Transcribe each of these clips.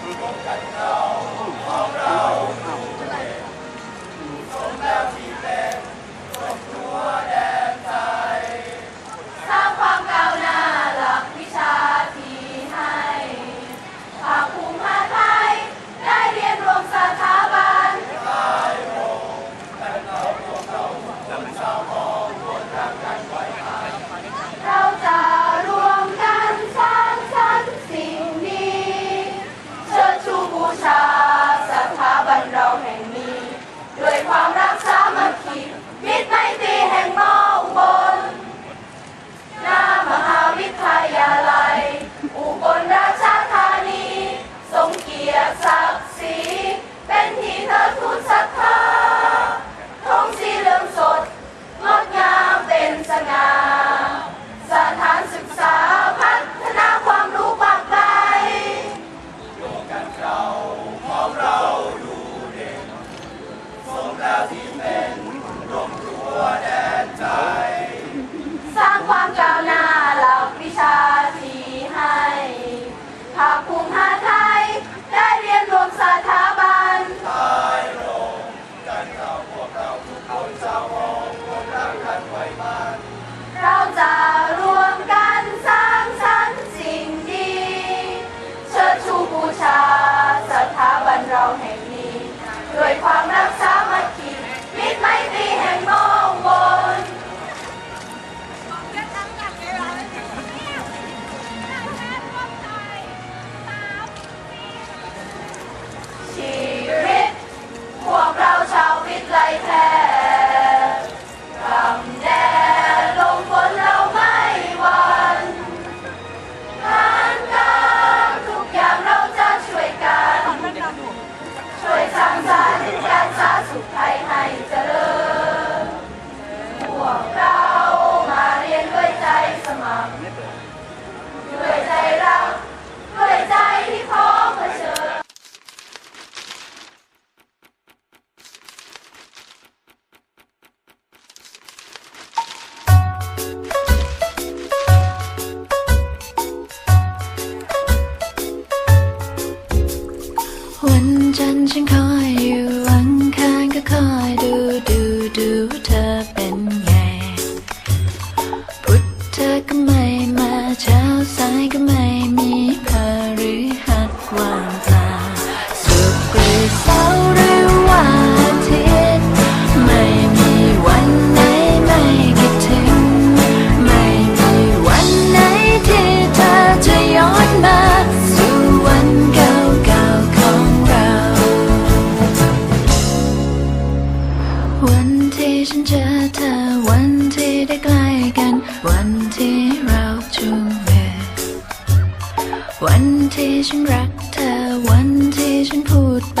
Bruno. 问盏轻口 เจอเธอวันที่ได้ใกล้กัน วันที่เราจูงมือวันที่ฉันรักเธอวันที่ฉันพูดไป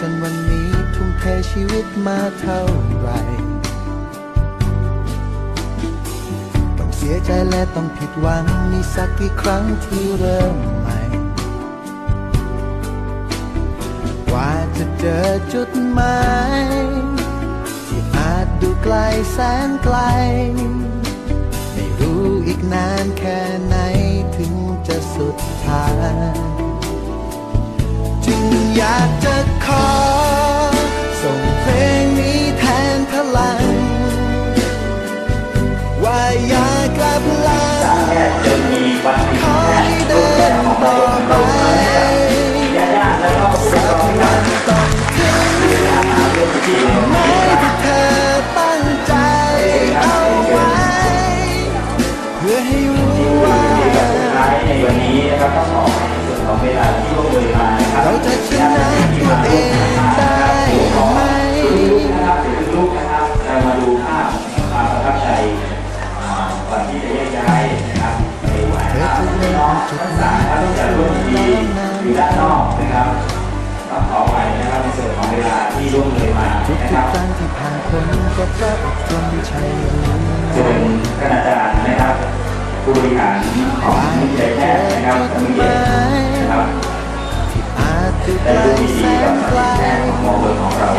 จนวันนี้ทุ่มเทชีวิตมาเท่าไรต้องเสียใจและต้องผิดหวังมีสักกี่ครั้งที่เริ่มใหม่ กว่าจะเจอจุดหมายที่อาจดูไกลแสนไกล ไม่รู้อีกนานแค่ไหนถึงจะสุดทางจึงอยาก ทุกครั้งที่ผ่านคนก็พระอบรมชัยส่วนคณาจารย์นะครับผู้บริหารของนิทยาแพทย์นะครับมือเย็นนะครับได้ดูดีๆกับสถานแพทย์ของหมอเบิของเรา